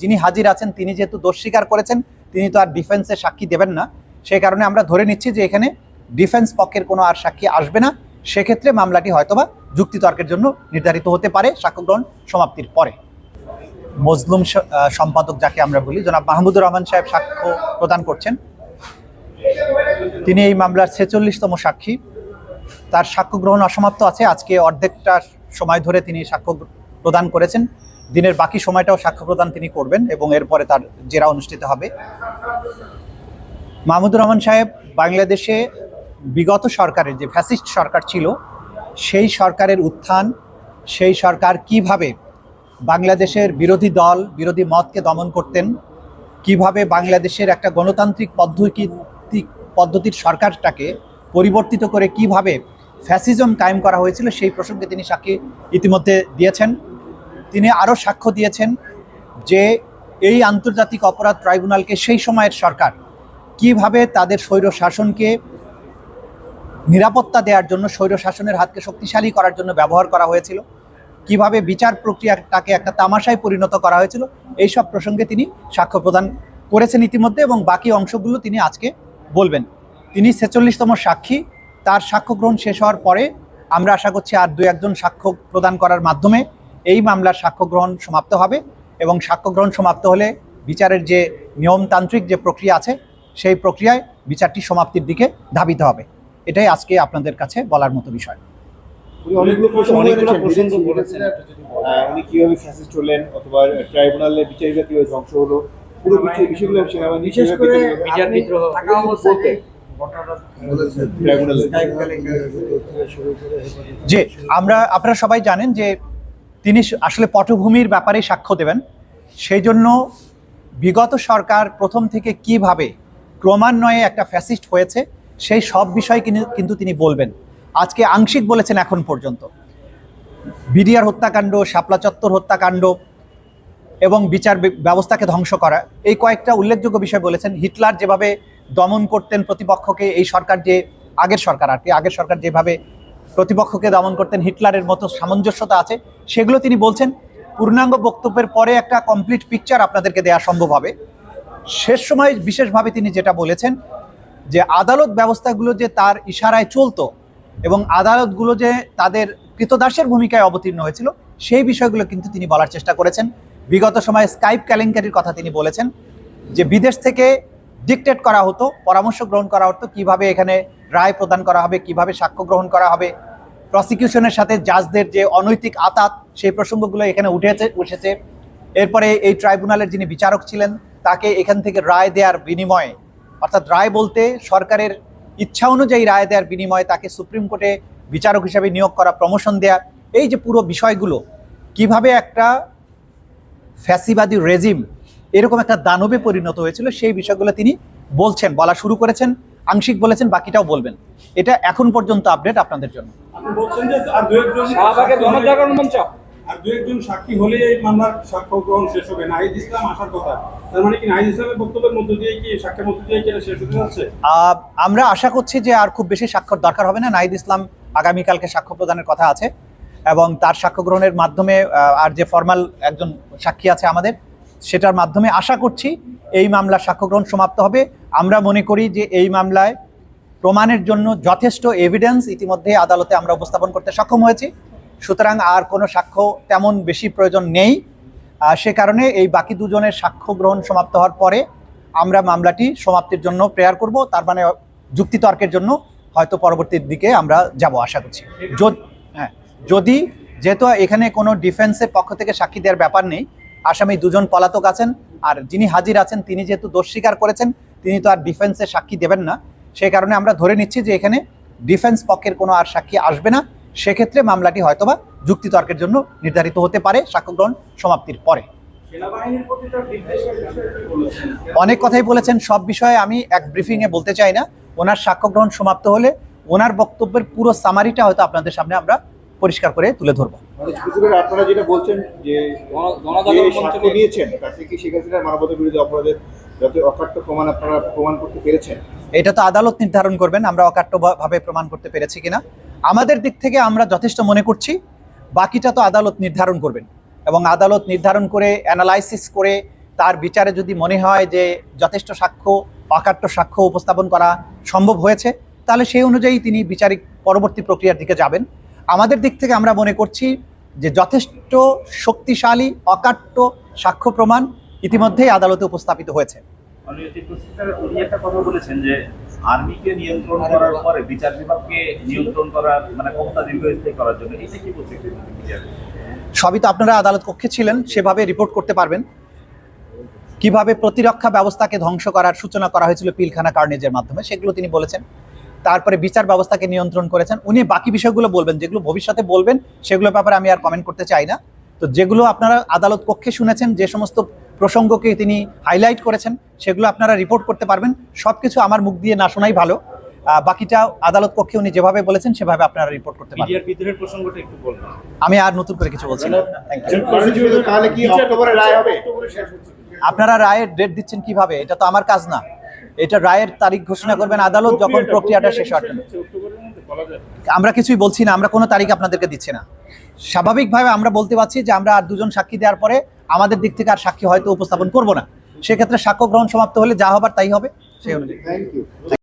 যিনি হাজির আছেন, তিনি যেহেতু দোষ স্বীকার করেছেন, তিনি তো আর ডিফেন্সে সাক্ষী দেবেন না। সেই কারণে আমরা ধরে নিচ্ছি যে এখানে ডিফেন্স পক্ষের কোনো আর সাক্ষী আসবে না। সেক্ষেত্রে মামলাটি হয়তোবা যুক্তিতর্কের জন্য নির্ধারিত হতে পারে সাক্ষ্য গ্রহণ সমাপ্তির পরে। মজলুম সম্পাদক যাকে আমরা বলি, জনাব মাহমুদুর রহমান সাহেব সাক্ষ্য প্রদান করছেন। তিনি এই মামলার ছেচল্লিশতম সাক্ষী। তার সাক্ষ্য গ্রহণ অসমাপ্ত আছে। আজকে অর্ধেকটা সময় ধরে তিনি সাক্ষ্য প্রদান করেছেন। দিনের বাকি সময়টাও সাক্ষ্য প্রদান তিনি করবেন এবং এরপরে তার জেরা অনুষ্ঠিত হবে। মাহমুদুর রহমান সাহেব বাংলাদেশে বিগত সরকারের যে ফ্যাসিস্ট সরকার ছিল, সেই সরকারের উত্থান, সেই সরকার কীভাবে বাংলাদেশের বিরোধী দল, বিরোধী মতকে দমন করতেন, কীভাবে বাংলাদেশের একটা গণতান্ত্রিক পদ্ধতি পদ্ধতির সরকারটাকে পরিবর্তিত করে কীভাবে ফ্যাসিজম কায়েম করা হয়েছিল, সেই প্রসঙ্গে তিনি সাক্ষী ইতিমধ্যে দিয়েছেন। তিনি আরও সাক্ষ্য দিয়েছেন যে এই আন্তর্জাতিক অপরাধ ট্রাইব্যুনালকে সেই সময়ের সরকার কীভাবে তাদের স্বৈর শাসনকে নিরাপত্তা দেওয়ার জন্য, স্বৈর শাসনের হাতকে শক্তিশালী করার জন্য ব্যবহার করা হয়েছিল, কীভাবে বিচার প্রক্রিয়াটাকে একটা তামাশায় পরিণত করা হয়েছিল এই সব প্রসঙ্গে তিনি সাক্ষ্য প্রদান করেছেন ইতিমধ্যে এবং বাকি অংশগুলো তিনি আজকে বলবেন। তিনি ছেচল্লিশতম সাক্ষী, তার সাক্ষ্য গ্রহণ শেষ হওয়ার পরে আমরা আশা করছি আর দু একজন সাক্ষ্য প্রদান করার মাধ্যমে মামলার সাক্ষ্য গ্রহণ সমাপ্ত হবে এবং সাক্ষ্য গ্রহণ সমাপ্ত হলে বিচারের যে নিয়মতান্ত্রিক যে প্রক্রিয়া আছে সেই প্রক্রিয়ায় বিচারটি সমাপ্তির দিকে ধাবিত হবে। এটাই আজকে আপনাদের কাছে বলার মতো বিষয়। উনি অনেকগুলো প্রশ্ন অনেকগুলো করেছেন, প্রসঙ্গ বিদেশি বলেছেন। আহ, উনি কীভাবে ফ্যাসিস্ট হলেন অথবা ট্রাইব্যুনালের বিচারিকা কীভাবে ধ্বংস হলো পুরো বিষয়গুলো সেনাবাহিনী বিশেষ করে বিচার- বিদ্রোহ থাকা অবস্থায় ট্রাইব্যুনালে যে আমরা আপনারা সবাই জানেন যে তিনি আসলে পটভূমির ব্যাপারে সাক্ষ্য দেবেন। সেই জন্য বিগত সরকার প্রথম থেকে কীভাবে ক্রমান্বয়ে একটা ফ্যাসিস্ট হয়েছে, সেই সব বিষয় কিনি- কিন্তু তিনি বলবেন। আজকে আংশিক বলেছেন এখন পর্যন্ত। বিডিআর হত্যাকাণ্ড, শাপলা চত্বর হত্যাকাণ্ড এবং বিচার ব্যবস্থাকে ধ্বংস করা, এই কয়েকটা উল্লেখযোগ্য বিষয় বলেছেন। হিটলার যেভাবে দমন করতেন প্রতিপক্ষকে, এই সরকার যে আগের সরকার আর কি, আগের সরকার যেভাবে প্রতিপক্ষকে দমন করতেন হিটলারের মতো সামঞ্জস্যতা আছে। সেগুলো তিনি বলছেন, পূর্ণাঙ্গ বক্তব্যের পরে একটা কমপ্লিট পিকচার আপনাদেরকে দেওয়া সম্ভব হবে। শেষ সময় বিশেষভাবে তিনি যেটা বলেছেন, যে আদালত ব্যবস্থাগুলো যে তার ইশারায় চলতো এবং আদালতগুলো যে তাদের কৃতদাসের ভূমিকায় অবতীর্ণ হয়েছিল, সেই বিষয়গুলো কিন্তু তিনি বলার চেষ্টা করেছেন। বিগত সময়ে স্কাইপ কেলেঙ্কারির কথা তিনি বলেছেন, যে বিদেশ থেকে ডিকটেট করা হতো, পরামর্শ গ্রহণ করা হতো কীভাবে এখানে রায় প্রদান করা হবে, কীভাবে সাক্ষ্য গ্রহণ করা হবে প্রসিকিউশনের সাথে জাজদের যে অনৈতিক আতাত, সেই প্রসঙ্গগুলো এখানে উঠেছে উঠেছে। এরপরে এই ট্রাইব্যুনালের যিনি বিচারক ছিলেন, তাকে এখান থেকে রায় দেওয়ার বিনিময়ে, অর্থাৎ রায় বলতে সরকারের ইচ্ছা অনুযায়ী রায় দেওয়ার বিনিময়ে তাকে সুপ্রিম কোর্টে বিচারক হিসাবে নিয়োগ করা প্রমোশন দেয়া এই যে পুরো বিষয়গুলো, কীভাবে একটা ফ্যাসিবাদী রেজিম এরকম একটা দানবে পরিণত হয়েছিল, সেই বিষয়গুলো তিনি বলছেন, বলা শুরু করেছেন। আংশিক বলেছেন বাকিটাও বলবেন। এটা এখন পর্যন্ত আপডেট আপনাদের জন্য। আপনি বলছেন যে আর দু একজন শাহবাগের গণজাগরণ মঞ্চ। আর দু একজন সাক্ষী হলে এই মামলার সাক্ষ্য গ্রহণ শেষ হবে নাহিদ ইসলাম আসার কথা। তার মানে কি নাহিদ ইসলামের বক্তব্যের মধ্য দিয়ে কি সাক্ষ্যের মধ্য দিয়ে কি শেষ হতে যাচ্ছে? আমরা আশা করছি যে আর খুব বেশি স্বাক্ষর দরকার হবে না। নাহিদ ইসলাম আগামীকালকে সাক্ষ্য প্রদানের কথা আছে। এবং তার সাক্ষ্য গ্রহণের মাধ্যমে আর যে ফর্মাল একজন সাক্ষী আছে আমাদের সেটার মাধ্যমে আশা করছি এই মামলার সাক্ষ্যগ্রহণ সমাপ্ত হবে। আমরা মনে করি যে এই মামলায় প্রমাণের জন্য যথেষ্ট এভিডেন্স ইতিমধ্যে আদালতে আমরা উপস্থাপন করতে সক্ষম হয়েছি। সুতরাং আর কোনো সাক্ষ্য তেমন বেশি প্রয়োজন নেই। সে কারণে এই বাকি দুজনের সাক্ষ্য গ্রহণ সমাপ্ত হওয়ার পরে আমরা মামলাটি সমাপ্তির জন্য প্রেয়ার করব। তার মানে যুক্তিতর্কের জন্য হয়তো পরবর্তীর দিকে আমরা যাব আশা করছি। হ্যাঁ যদি যেহেতু এখানে কোনো ডিফেন্সের পক্ষ থেকে সাক্ষী দেওয়ার ব্যাপার নেই আসামি দুজন পলাতক আছেন আর যিনি হাজির আছেন তিনি যেহেতু দোষ স্বীকার করেছেন তিনি তো আর ডিফেন্সে সাক্ষী দেবেন না। সেই কারণে আমরা ধরে নিচ্ছি যে এখানে ডিফেন্স পক্ষের কোনো আর সাক্ষী আসবে না। সেক্ষেত্রে মামলাটি হয়তোবা যুক্তিতর্কের জন্য নির্ধারিত হতে পারে সাক্ষ্য গ্রহণ সমাপ্তির পরে। অনেক কথাই বলেছেন সব বিষয়ে আমি এক ব্রিফিংয়ে বলতে চাই না। ওনার সাক্ষ্য গ্রহণ সমাপ্ত হলে ওনার বক্তব্যের পুরো সামারিটা হয়তো আপনাদের সামনে আমরা পরিষ্কার করে তুলে ধরবো। মানে আপনারা যেটা বলছেন যে নিয়েছেন বিরুদ্ধে অপরাধের যত অকাট্য প্রমাণ আপনারা প্রমাণ করতে পেরেছেন? এটা তো আদালত নির্ধারণ করবেন আমরা অকাট্যভাবে প্রমাণ করতে পেরেছি কিনা। আমাদের দিক থেকে আমরা যথেষ্ট মনে করছি বাকিটা তো আদালত নির্ধারণ করবেন। এবং আদালত নির্ধারণ করে অ্যানালাইসিস করে তার বিচারে যদি মনে হয় যে যথেষ্ট সাক্ষ্য অকাট্য সাক্ষ্য উপস্থাপন করা সম্ভব হয়েছে তাহলে সেই অনুযায়ী তিনি বিচারিক পরবর্তী প্রক্রিয়ার দিকে যাবেন। আমাদের দিক থেকে আমরা মনে করছি যে যথেষ্ট শক্তিশালী অকাট্য সাক্ষ্য প্রমাণ ইতিমধ্যেই আদালতে উপস্থাপিত হয়েছে। মাননীয় চিফ প্রসিকিউটর উনি একটা কথা বলেছেন যে আর্মিকে নিয়ন্ত্রণ করার পরে বিচার বিভাগকে নিয়ন্ত্রণ করার মানে ক্ষমতা দীর্ঘস্থায়ী করার জন্য এটা কি বলছে একটু clear করুন। সবই তো আপনারা আদালত কক্ষে ছিলেন সেভাবে রিপোর্ট করতে পারবেন। কীভাবে প্রতিরক্ষা ব্যবস্থাকে ধ্বংস করার সূচনা করা হয়েছিল পিলখানা কার্নেজের মাধ্যমে সেগুলো তিনি বলেছেন। তারপরে বিচার ব্যবস্থাকে নিয়ন্ত্রণ করেছেন উনি বাকি বিষয়গুলো বলবেন যেগুলো ভবিষ্যতে বলবেন সেগুলোর ব্যাপারে আমি আর কমেন্ট করতে চাই না। তো যেগুলো আপনারা আদালত কক্ষে শুনেছেন যে সমস্ত প্রসঙ্গকে তিনি হাইলাইট করেছেন সেগুলো আপনারা রিপোর্ট করতে পারবেন। সব কিছু আমার মুখ দিয়ে না শোনাই ভালো। বাকিটা আদালত কক্ষে উনি যেভাবে বলেছেন সেভাবে আপনারা রিপোর্ট করতে পারবেন। বিদ্রোহের প্রসঙ্গটা একটু বলবেন। আমি আর নতুন করে কিছু বলছি না। থ্যাংক ইউ প্রসিকিউটর তাহলে কি অক্টোবরে রায় হবে? আপনারা রায়ের ডেট দিচ্ছেন কীভাবে? এটা তো আমার কাজ না। এটা রায়ের তারিখ ঘোষণা করবেন আদালত যখন প্রক্রিয়াটা শেষ হবে আমরা কিছুই বলছি না আমরা কোনো তারিখ আপনাদেরকে দিচ্ছি না। স্বাভাবিকভাবে আমরা বলতে পারছি যে আমরা আর দুজন সাক্ষী দেওয়ার পরে আমাদের দিক থেকে আর সাক্ষী হয়তো উপস্থাপন করব না। সেক্ষেত্রে সাক্ষ্য গ্রহণ সমাপ্ত হলে যা হবার তাই হবে সেই অনুযায়ী। Thank you